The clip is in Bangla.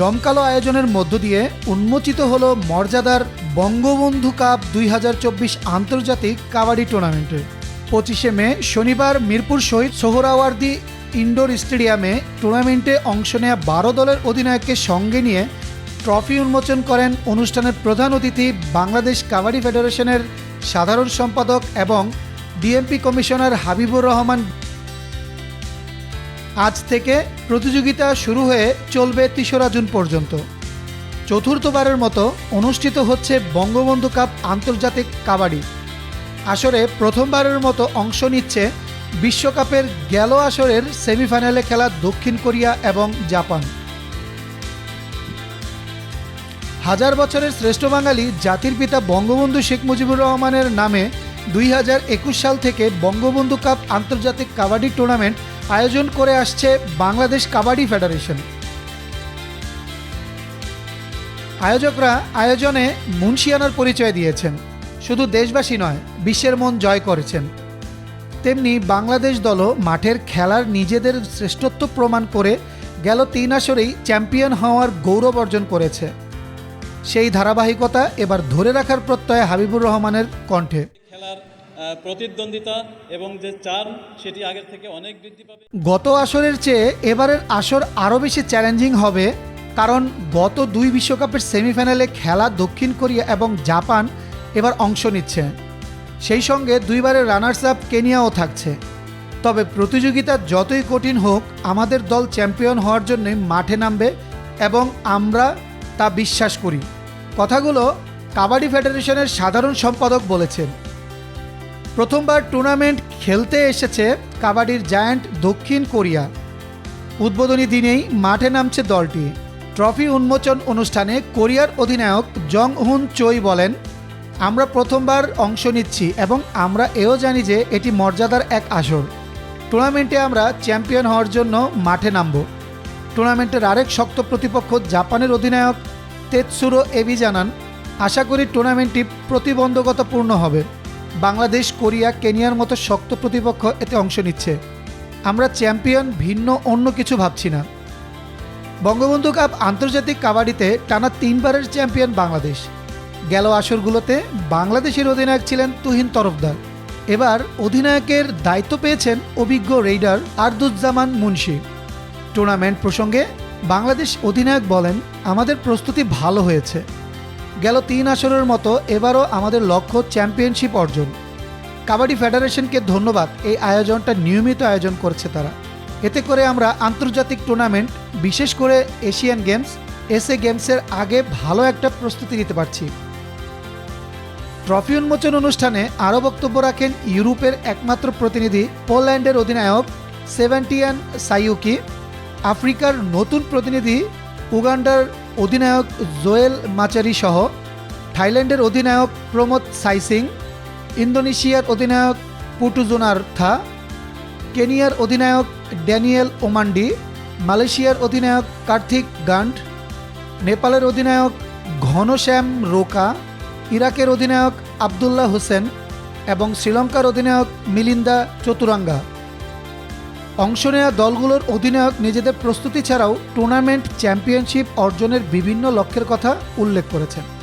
জমকালো আয়োজনের মধ্য দিয়ে উন্মোচিত হল মর্যাদার বঙ্গবন্ধু কাপ দুই হাজার চব্বিশ আন্তর্জাতিক কাবাডি টুর্নামেন্টে। পঁচিশে মে শনিবার মিরপুর শহীদ সোহরাওয়ার্দি ইনডোর স্টেডিয়ামে টুর্নামেন্টে অংশ নেওয়া বারো দলের অধিনায়ককে সঙ্গে নিয়ে ট্রফি উন্মোচন করেন অনুষ্ঠানের প্রধান অতিথি বাংলাদেশ কাবাডি ফেডারেশনের সাধারণ সম্পাদক এবং ডিএমপি কমিশনার হাবিবুর রহমান আজ থেকে প্রতিযোগিতা শুরু হয়ে চলবে তেসরা জুন পর্যন্ত। চতুর্থবারের মতো অনুষ্ঠিত হচ্ছে বঙ্গবন্ধু কাপ আন্তর্জাতিক কাবাডি। আসরে প্রথমবারের মতো অংশ নিচ্ছে বিশ্বকাপের গেল আসরের সেমিফাইনালে খেলা দক্ষিণ কোরিয়া এবং জাপান। হাজার বছরের শ্রেষ্ঠ বাঙালি জাতির পিতা বঙ্গবন্ধু শেখ মুজিবুর রহমানের নামে দুই হাজার একুশ সাল থেকে বঙ্গবন্ধু কাপ আন্তর্জাতিক কাবাডি টুর্নামেন্ট আয়োজন করে আসছে বাংলাদেশ কাবাডি ফেডারেশন। আয়োজকরা আয়োজনে মুন্সিয়ানার পরিচয় দিয়েছেন। শুধু দেশবাসী নয়, বিশ্বের মন জয় করেছেন। তেমনি বাংলাদেশ দলও মাঠের খেলার নিজেদের শ্রেষ্ঠত্ব প্রমাণ করে গেল তিন আসরেই চ্যাম্পিয়ন হওয়ার গৌরব অর্জন করেছে। সেই ধারাবাহিকতা এবার ধরে রাখার প্রত্যয় হাবিবুর রহমানের কণ্ঠে। খেলার প্রতিদ্বন্দ্বিতা এবং যে চান সেটি আগের থেকে অনেক বৃদ্ধি পাবে। গত আসরের চেয়ে এবারের আসর আরও বেশি চ্যালেঞ্জিং হবে, কারণ গত দুই বিশ্বকাপের সেমিফাইনালে খেলা দক্ষিণ কোরিয়া এবং জাপান এবার অংশ নিচ্ছে। সেই সঙ্গে দুইবারের রানার্স আপ কেনিয়াও থাকছে। তবে প্রতিযোগিতা যতই কঠিন হোক, আমাদের দল চ্যাম্পিয়ন হওয়ার জন্য মাঠে নামবে এবং আমরা তা বিশ্বাস করি। কথাগুলো কাবাডি ফেডারেশনের সাধারণ সম্পাদক বলেছেন। প্রথমবার টুর্নামেন্ট খেলতে এসেছে কাবাডির জায়ান্ট দক্ষিণ কোরিয়া। উদ্বোধনী দিনেই মাঠে নামছে দলটি। ট্রফি উন্মোচন অনুষ্ঠানে কোরিয়ার অধিনায়ক জং হুন চই বলেন, আমরা প্রথমবার অংশ নিচ্ছি এবং আমরা এও জানি যে এটি মর্যাদার এক আসর। টুর্নামেন্টে আমরা চ্যাম্পিয়ন হওয়ার জন্য মাঠে নামব। টুর্নামেন্টের আরেক শক্ত প্রতিপক্ষ জাপানের অধিনায়ক তেৎসুরো এবি জানান, আশা করি টুর্নামেন্টটি প্রতিবন্ধকতাপূর্ণ হবে। বাংলাদেশ, কোরিয়া, কেনিয়ার মতো শক্ত প্রতিপক্ষ এতে অংশ নিচ্ছে। আমরা চ্যাম্পিয়ন, ভিন্ন, অন্য কিছু ভাবছি না। বঙ্গবন্ধু কাপ আন্তর্জাতিক কাবাডিতে টানা তিনবারের চ্যাম্পিয়ন বাংলাদেশ। গেল আসরগুলোতে বাংলাদেশের অধিনায়ক ছিলেন তুহিন তরফদার। এবার অধিনায়কের দায়িত্ব পেয়েছেন অভিজ্ঞ রেইডার আরদুজ্জামান মুন্সি। টুর্নামেন্ট প্রসঙ্গে বাংলাদেশ অধিনায়ক বলেন, আমাদের প্রস্তুতি ভালো হয়েছে। গেল তিন আসরের মতো এবারও আমাদের লক্ষ্য চ্যাম্পিয়নশিপ অর্জন। কাবাডি ফেডারেশনকে ধন্যবাদ, এই আয়োজনটা নিয়মিত আয়োজন করছে তারা। এতে করে আমরা আন্তর্জাতিক টুর্নামেন্ট, বিশেষ করে এশিয়ান গেমস, এসএ গেমসের আগে ভালো একটা প্রস্তুতি নিতে পারছি। ট্রফি উন্মোচন অনুষ্ঠানে আরও বক্তব্য রাখেন ইউরোপের একমাত্র প্রতিনিধি, পোল্যান্ডের অধিনায়ক সেভেন্টিয়ান সাইউকি, আফ্রিকার নতুন প্রতিনিধি, উগান্ডার অধিনায়ক জোয়েল মাচারি সহ থাইল্যান্ডের অধিনায়ক প্রমোদ সাইসিং, ইন্দোনেশিয়ার অধিনায়ক পুটুজোনার্থা কেনিয়ার অধিনায়ক ড্যানিয়েল ওমান্ডি, মালয়েশিয়ার অধিনায়ক কার্থিক গান্ড নেপালের অধিনায়ক ঘনশ্যাম রোকা, ইরাকের অধিনায়ক আবদুল্লাহ হোসেন এবং শ্রীলঙ্কার অধিনায়ক মিলিন্দা চতুরাঙ্গা। অংশ নেওয়া দলগুলোর অধিনায়ক নিজেদের প্রস্তুতি ছাড়াও টুর্নামেন্ট চ্যাম্পিয়নশিপ অর্জনের বিভিন্ন লক্ষ্যের কথা উল্লেখ করেছেন।